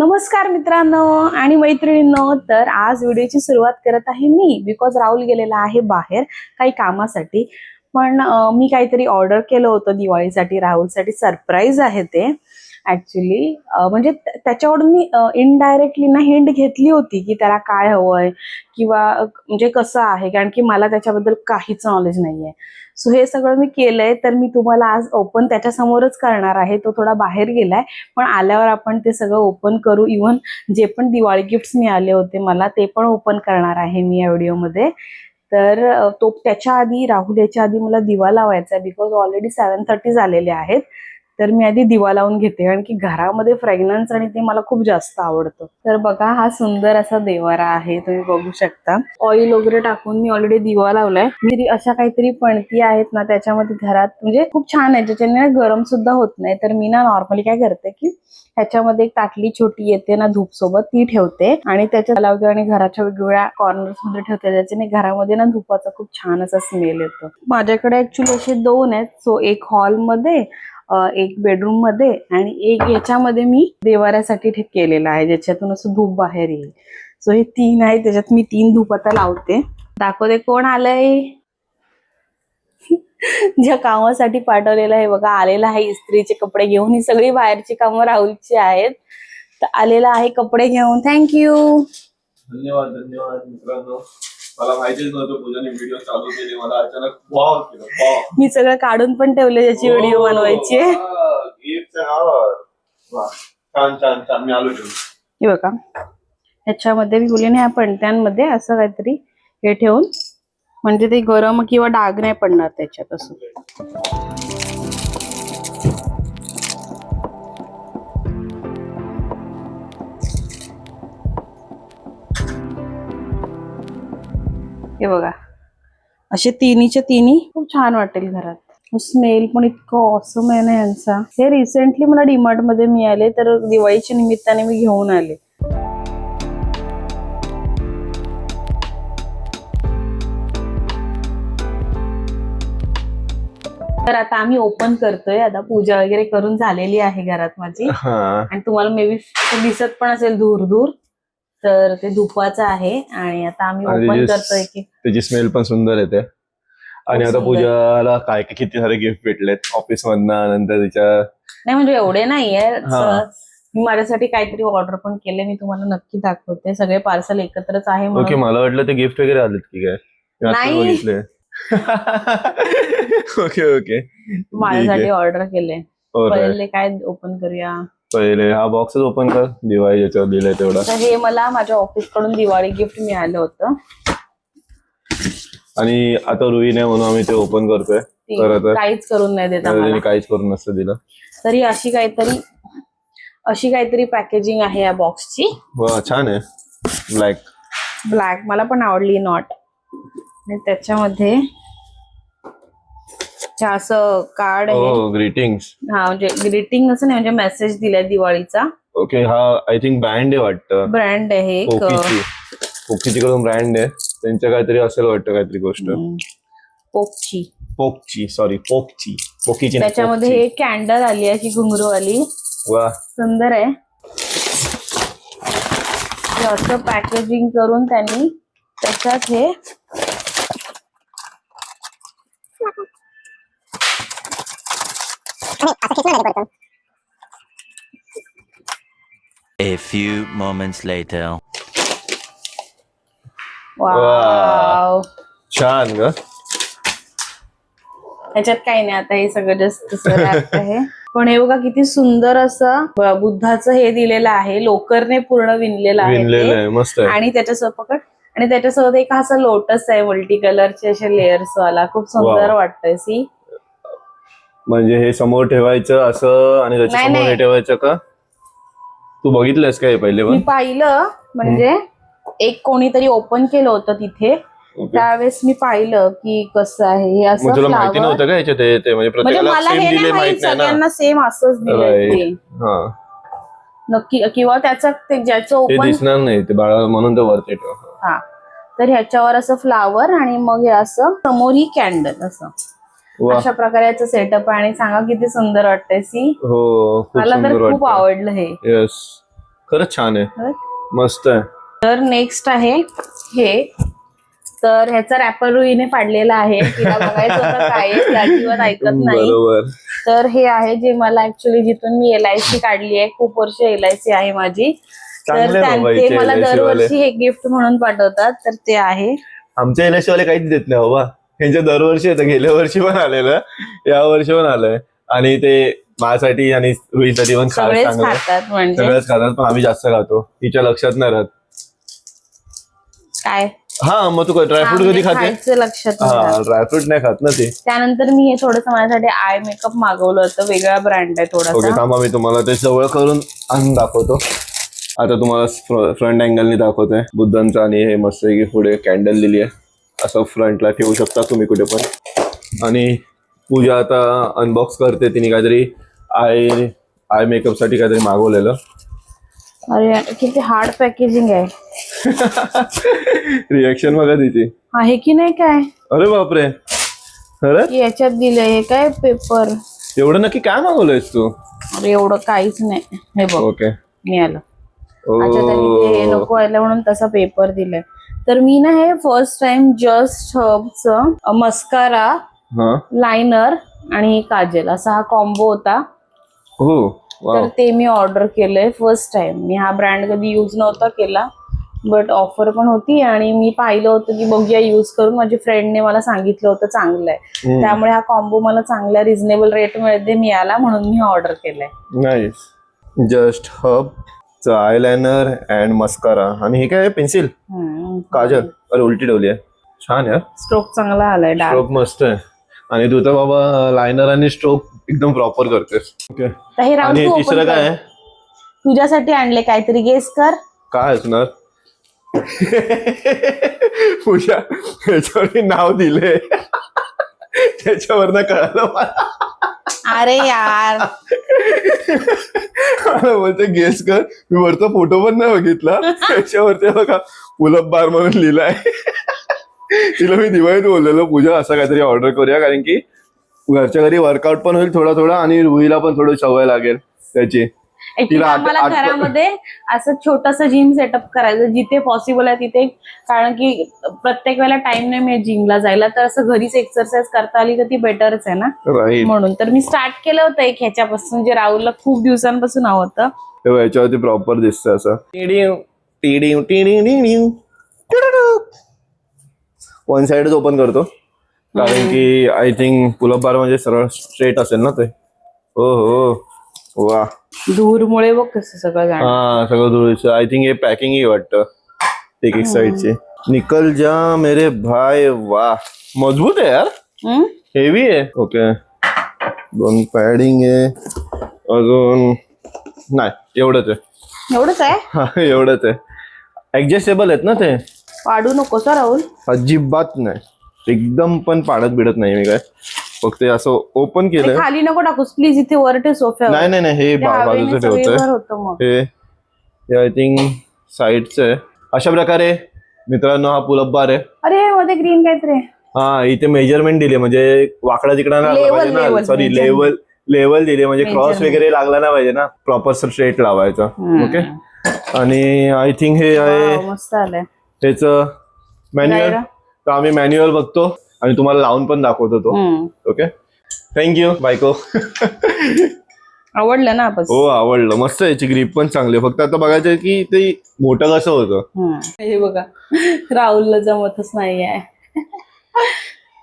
नमस्कार मित्रांनो आणि मैत्रिणींनो तर आज व्हिडिओची सुरुवात करत आहे मी बिकॉज राहुल गेलेला आहे बाहेर काही कामासाठी. पण मी काहीतरी ऑर्डर केलं होतं दिवाळीसाठी राहुलसाठी. सरप्राईज आहे ते. ऍक्च्युली म्हणजे त्याच्यावरून मी इनडायरेक्टली ना हिंट घेतली होती की त्याला काय हवंय किंवा म्हणजे कसं आहे? कारण की मला त्याच्याबद्दल काहीच नॉलेज नाहीये. सो हे सगळं मी केलंय तर मी तुम्हाला आज ओपन त्याच्यासमोरच करणार आहे. तो थोडा बाहेर गेलाय पण आल्यावर आपण ते सगळं ओपन करू. इवन जे पण दिवाळी गिफ्ट्स मिळाले होते मला ते पण ओपन करणार आहे मी या व्हिडिओमध्ये तर तो त्याच्या आधी राहुल याच्या आधी मला दिवा लावायचा आहे बिकॉज ऑलरेडी सेवन थर्टी झालेले आहेत. तर मी आधी दिवा लावून घेते कारण की घरामध्ये फ्रेग्रन्स आणि ते मला खूप जास्त आवडतं. तर बघा हा सुंदर असा देवारा आहे तुम्ही बघू शकता. ऑइल वगैरे टाकून मी ऑलरेडी दिवा लावलाय. मी अशा काहीतरी पणती आहेत ना त्याच्यामध्ये घरात म्हणजे खूप छान आहे ज्याच्याने गरम सुद्धा होत नाही. तर मी ना नॉर्मली काय करते की ह्याच्यामध्ये एक ताटली छोटी येते ना धूप सोबत ती ठेवते आणि त्याच्या लावते आणि घराच्या वेगवेगळ्या कॉर्नर्समध्ये ठेवते त्याच्याने घरामध्ये ना धुपाचा खूप छान असा स्मेल येतो. माझ्याकडे ऍक्च्युली असे दोन आहेत. सो एक हॉलमध्ये एक बेडरूममध्ये आणि एक याच्यामध्ये मी देवाऱ्यासाठी ठे- केलेला आहे. ज्याच्यातून असं धूप बाहेर येईल. सो हे तीन आहे. त्याच्यात मी तीन धूप आता लावते. दाखवते कोण आलंय? ज्या कामासाठी पाठवलेलं आहे बघा आलेला आहे. इस्त्रीचे कपडे घेऊन. ही सगळी बाहेरची कामं राहुलची आहेत. तर आलेला आहे कपडे घेऊन. थँक्यू धन्यवाद धन्यवाद मित्रांनो. मला माहितीच नव्हतं पूजाने व्हिडिओ चालू केले मला अचानक वाव केलं वाव मी सगळं काढून पण ठेवले ज्याची व्हिडिओ बनवायची. आहे. छान छान छान. मी आलो ठेवून. हे बघा. ह्याच्यामध्ये मी बोलले ह्या पणत्यांमध्ये असं काहीतरी हे ठेवून म्हणजे ते गरम किंवा डाग नाही पडणार त्याच्यात असं. हे बघा. असे तिन्हीच्या तिन्ही? खूप छान वाटेल घरात. स्मेल पण इतकं ऑसम आहे ना यांचा. हे रिसेंटली मला डीमार्टमध्ये मिळाले तर दिवाळीच्या निमित्ताने मी घेऊन आले. तर आता आम्ही ओपन करतोय. आता पूजा वगैरे करून झालेली आहे घरात माझी. हा. आणि तुम्हाला मे बी दिसत पण असेल दूर दूर तर ते धुपाचं आहे आणि आता आम्ही ओपन करतोय की त्याची स्मेल पण सुंदर येते. आणि आता. पूजाला काय काय किती सारे गिफ्ट भेटलेत? ऑफिस मधनं नंतर तिच्या नाही म्हणजे एवढे नाहीये. मी माझ्यासाठी काहीतरी ऑर्डर पण केले मी तुम्हाला नक्की दाखवते. सगळे पार्सल एकत्रच आहे ओके मला वाटलं ते गिफ्ट वगैरे आलेत की काय? नाही. Okay okay. माझ्यासाठी ऑर्डर केले. पहिले काय ओपन करूया? पहिले हा बॉक्सच ओपन कर दिवाळी ज्याच्यावर दिलाय तेवढा. तर हे मला माझ्या ऑफिसकडून दिवाळी गिफ्ट मिळालं होतं. आणि आता रुईने म्हणून आम्ही ते ओपन करतोय. ती खरं तर. काहीच करून नाही देत त्याने काहीच करून नसतं दिलं. तरी अशी काहीतरी अशी काहीतरी पॅकेजिंग आहे या बॉक्सची वा छान आहे. ब्लॅक ब्लॅक मला पण आवडली नॉट. आणि त्याच्यामध्ये हे असं कार्ड आहे? हो ग्रीटिंग्स हा म्हणजे ग्रीटिंग असं नाही म्हणजे मेसेज दिलाय दिवाळीचा. ओके हा आय थिंक ब्रँड आहे वाटतं. ब्रँड आहे एक. कडून ब्रँड आहे. त्यांच्या काहीतरी असेल वाटतं काहीतरी गोष्ट. हम्म, पोकची. पोकची सॉरी पोकची. पोकीची नाही, त्याच्यामध्ये पोकची. एक कॅन्डल आली अशी घुंगरू आली वा. सुंदर आहे. हे असं पॅकेजिंग करून त्यांनी त्याच्यात हे A few moments later. Wow छान ग. त्याच्यात काही नाही आता हे सगळं जस्ट आहे. पण हे बघा किती सुंदर असं ब- बुद्धाचं हे दिलेलं आहे. लोकरने पूर्ण विणलेलं आहे विणलेलं ते. आहे मस्त आहे. आणि त्याच्यासोबत पकड. आणि त्याच्यासोबत एक असा लोटस आहे मल्टी कलरचे असे लेअर्स वाला. खूप सुंदर Wow. वाटतंय सी. म्हणजे हे समोर ठेवायचं असं आणि त्याच्या नाही, समोर हे नाही. ठेवायचं का तू बघितलंस का हे पहिले मी पण पाहिलं म्हणजे एक कोणीतरी ओपन केलं होतं तिथे. त्यावेळेस मी पाहिलं की कसं आहे हे असं मग तुला माहिती flower. नव्हतं का याच्यात हे ते म्हणजे म्हणजे प्रत्येकाला मला सेम हे दिले नाही माहीत माहीत नाही ना सगळ्यांना सेम असंच दिलंय Right. ते. हा नक्की किंवा त्याचं ते ज्याचं ओपन दिसणार नाही ते बाळा म्हणून ते वरती ठेव हा तर ह्याच्यावर असं फ्लावर आणि मग हे असं समोर ही कॅन्डल असं अशा प्रकारे सेटअप आहे आणि सांगा किती सुंदर वाटतंय सी. हो मला तर खूप आवडलं हे. येस खरंच छान आहे? मस्त आहे. तर नेक्स्ट आहे हे. तर ह्याचा रॅपर रुईने पाडलेला आहे. तिला बघायचं होतं काय आहे, ती अजिबात ऐकत नाही. तर हे आहे जे मला ऍक्च्युली जिथून मी एल आय सी काढली आहे. खूप वर्ष एल आय सी आहे माझी. तर ते मला. दरवर्षी हे गिफ्ट म्हणून पाठवतात. तर ते आहे. आमच्या एल वाले काहीच देत नाही बाबा यांच्या दरवर्षी येतं गेल्या वर्षी पण आलेलं या वर्षी पण आलंय. आणि ते माझ्यासाठी आणि रुईसाठी पण सगळेच आहे. खातात म्हणजे? सगळ्याच खातात पण आम्ही जास्त खातो. तिच्या लक्षात नाही राहत. काय? हा मग तू ड्रायफ्रूट कधी खाते? खायचं लक्षात नाही हा राहत. ड्रायफ्रूट नाही खात ना ती. त्यानंतर मी हे थोडस माझ्यासाठी आय मेकअप मागवलं होतं वेगळा ब्रँड आहे ओके थोडासा थांबा मी तुम्हाला ते जवळ करून आणून दाखवतो. आता तुम्हाला फ्रंट अँगलनी दाखवतोय. बुद्धांचं आणि हे मस्त की पुढे कॅन्डल दिली आहे. असं फ्रंटला ठेवू शकता तुम्ही कुठे पण. आणि पूजा आता अनबॉक्स करते तिने काहीतरी आय आय मेकअपसाठी काहीतरी मागवलेलं. अरे किती हार्ड पॅकेजिंग आहे. रिएक्शन बघा तिची. आहे की नाही काय? अरे बापरे. खरंच? याच्यात दिलंय हे काय पेपर एवढं नक्की काय मागवलंयस तू? अरे एवढं काहीच नाही. हे बघ ओके मिळालं नको व्हायला म्हणून तसा पेपर दिलाय. तर मी ना हे फर्स्ट टाइम जस्ट हर्बचं मस्कारा हा. लायनर आणि काजल असा हा कॉम्बो होता. हो तर वाव ते मी ऑर्डर केलंय फर्स्ट टाइम मी हा ब्रँड कधी यूज नव्हता केला बट ऑफर पण होती आणि मी पाहिलं होतं की बघूया यूज करून माझ्या फ्रेंडने मला सांगितलं होतं चांगलं आहे हम्म. त्यामुळे हा कॉम्बो मला चांगल्या रिझनेबल रेटमध्ये मिळाला म्हणून मी ऑर्डर केलंय. Nice just herb eyeliner and mascara आणि हे काय पेन्सिल काजल. अरे उलटी ठेवली आहे. छान यार. स्ट्रोक चांगला आलाय स्ट्रोक मस्त आहे. आणि तू तर बाबा लायनर आणि स्ट्रोक एकदम प्रॉपर करतेस. ओके हे आणि तिसरं. काय आहे? तुझ्यासाठी आणले काहीतरी गेस कर. काय असणार? पूजा याच्यावर नाव दिले त्याच्यावरनं कळालं मला. अरे यार. बोलते गेस कर. मी वरचा फोटो पण नाही बघितला. त्याच्यावरती बघा पुलप बार म्हणून लिहिलाय तिला मी दिवाळीत बोललेलो पूजा असं काहीतरी ऑर्डर करूया. कारण की घरच्या घरी वर्कआउट पण होईल थोडा थोडा आणि रुईला पण थोडं सवय लागेल त्याची. Actually तिला आठ- आम्हाला आठ- घरामध्ये असं छोटस जिम सेटअप करायचं जिथे पॉसिबल आहे तिथे. कारण की प्रत्येक वेळेला टाइम नाही मिळत जिमला जायला. तर असं घरीच एक्सरसाइज करता आली तर ती बेटरच आहे ना? राईट म्हणून. तर मी स्टार्ट केलं होतं एक ह्याच्यापासून जे राहुलला खूप दिवसांपासून हवं होतं. तेव्हा याच्यावरती प्रॉपर दिसतं असं. वन साइडच ओपन करतो. कारण की आय थिंक पुलप बार म्हणजे सरळ स्ट्रेट असेल ना ते. हो हो. वा. धूरमुळे बघ कसं सगळं हा सगळं धुळीचं आय थिंक हे पॅकिंग ही वाटतं. एक एक साईडची निकल जा मेरे भाई वा. मजबूत आहे यार. हम्म? हेवी आहे. ओके दोन पॅडिंग आहे. अजून नाही एवढंच आहे. एवढंच आहे? हा एवढंच आहे. ऍडजस्टेबल आहेत ना ते? वाढू नकोस हा राहुल. अजिबात नाही. एकदम पण पाडत बिडत नाही मी काय. फक्त असं ओपन ते केलंय खाली नको टाकूस. प्लीज इथे वर ठेव सोफ्यावर नाही नाही नाही हे बाजूचं ठेवतोय. मग. हे हे आय थिंक साईडचं आहे. अशा प्रकारे मित्रांनो हा पुलप बार आहे. अरे मध्ये ग्रीन काहीतरी. हा इथे मेजरमेंट दिली म्हणजे वाकडा तिकडा लागला पाहिजे ना. सॉरी. लेवल लेवल दिली म्हणजे क्रॉस. वगैरे लागला नाही पाहिजे ना. प्रॉपर स्ट्रेट लावायचा. ओके आणि आय थिंक हे आहे त्याच मॅन्युअल? तर आम्ही मॅन्युअल बघतो. आणि तुम्हाला लावून पण दाखवतो तो. ओके थँक्यू बायको आवडलं ना आपण? हो आवडलं. मस्त आहे याची ग्रीप पण चांगली आहे. फक्त आता बघायचं आहे की ते मोठं कसं होतं. हे बघा. राहुलला जमतच नाहीये.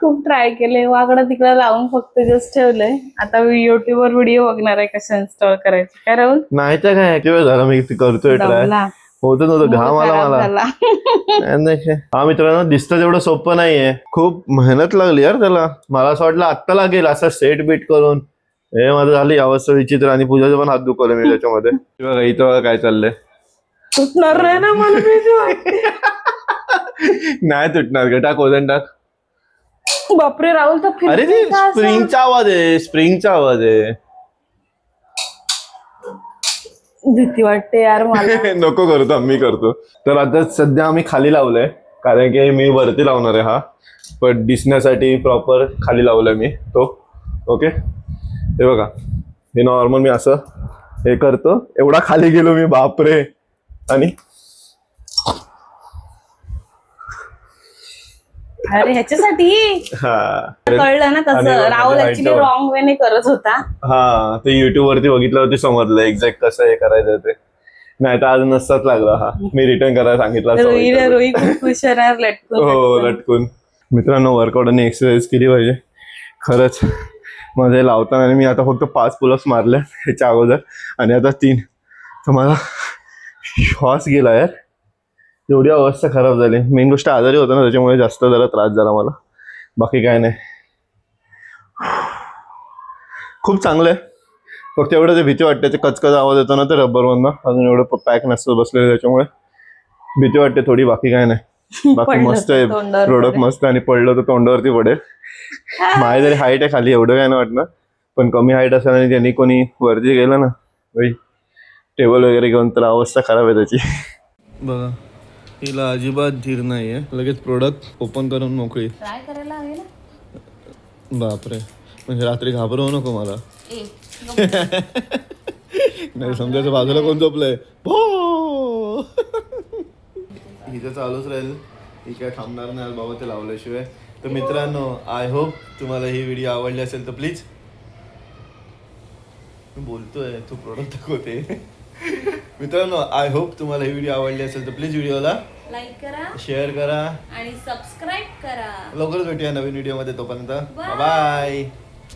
खूप ट्राय केले वाकडं तिकडं लावून फक्त जस्ट ठेवलंय. आता युट्यूब वर व्हिडिओ बघणार आहे कसं इन्स्टॉल करायचं. काय राहुल? नाही तर काय झाला मी करतोय ट्राय. होतं नव्हतं. घाम आला मला. हा मित्रांनो दिसतं तेवढं सोपं नाहीये. खूप मेहनत लागली यार त्याला. मला असं वाटलं आत्ता लागेल असं सेट बीट करून. हे माझं झाली अवस्था विचित्र आणि पूजाचं पण हात दुखवलं मी त्याच्यामध्ये. बघा इथं बघा काय चाललंय. सुटणार नाही ना मला. नाही तुटणार का टाक वजन टाक. बापरे राहुल तर अरे? स्प्रिंगचा आवाज आहे. स्प्रिंगचा आवाज आहे. भीती वाटते यार मला. नको करतो आम्ही करतो. तर आता सध्या आम्ही खाली लावलंय कारण की मी वरती लावणार आहे हा. पण दिसण्यासाठी प्रॉपर खाली लावलाय मी तो. ओके हे बघा. हे नॉर्मल मी असं हे करतो. एवढा खाली गेलो मी बापरे. आणि अरे ह्याच्यासाठी? हा. कळलं ना आणि तसं राहुल ऍक्च्युली. रॉंग वेने करत होता. हा ते युट्यूब वरती बघितल्यावरती समजलं एक्झॅक्ट कसं हे करायचं ते. नाही तर आज नसताच लागला हा. मी रिटर्न करायला सांगितलं असतं रोही बघितलं. रोही खूप खुश होणार लटकून हो लटकून. लटकून. मित्रांनो वर्कआउट आणि एक्सरसाइज केली पाहिजे. खरंच हे लावताना आणि मी आता फक्त पाच पुलअप्स मारले ह्याच्या अगोदर. आणि आता तीन. तर मला श्वास गेला यार. एवढी अवस्था खराब झाली. मेन गोष्ट आजारी होता ना त्याच्यामुळे जास्त जरा त्रास झाला मला. बाकी काय नाही. खूप चांगलं आहे फक्त एवढं ते भीती वाटते ते कचकच आवाज येतो ना ते रबरमधनं अजून एवढं पॅक नसतं बसलेलं त्याच्यामुळे. भीती वाटते थोडी बाकी काय नाही. बाकी मस्त तर आहे. प्रोडक्ट. मस्त आहे आणि पडलं तर तोंडावरती पडेल. माझी जरी हाईट आहे खाली एवढं काय नाही वाटणार. पण कमी हाईट असेल आणि त्यांनी कोणी वरती गेलं ना भाई टेबल वगैरे घेऊन तर अवस्था खराब आहे त्याची. बघा. हिला अजिबात धीर नाही आहे लगेच प्रोडक्ट ओपन करून मोकळी. ट्राय करायला हवे ना? बापरे. म्हणजे रात्री घाबरवू नको मला. ए नाही समजायचं बाजूला कोण झोपलंय? भो! हिचं चालूच राहील. ही काय थांबणार नाही आज बाबा ते लावल्याशिवाय. तर मित्रांनो आय होप तुम्हाला ही व्हिडिओ आवडली असेल तर प्लीज बोलतोय तू प्रोडक्ट दाखवते. मित्रांनो आय होप तुम्हाला ही व्हिडिओ आवडली असेल तर प्लीज व्हिडिओला लाईक करा. शेअर करा. आणि सबस्क्राईब करा. लवकरच भेटूया नवीन व्हिडिओमध्ये तोपर्यंत. बाय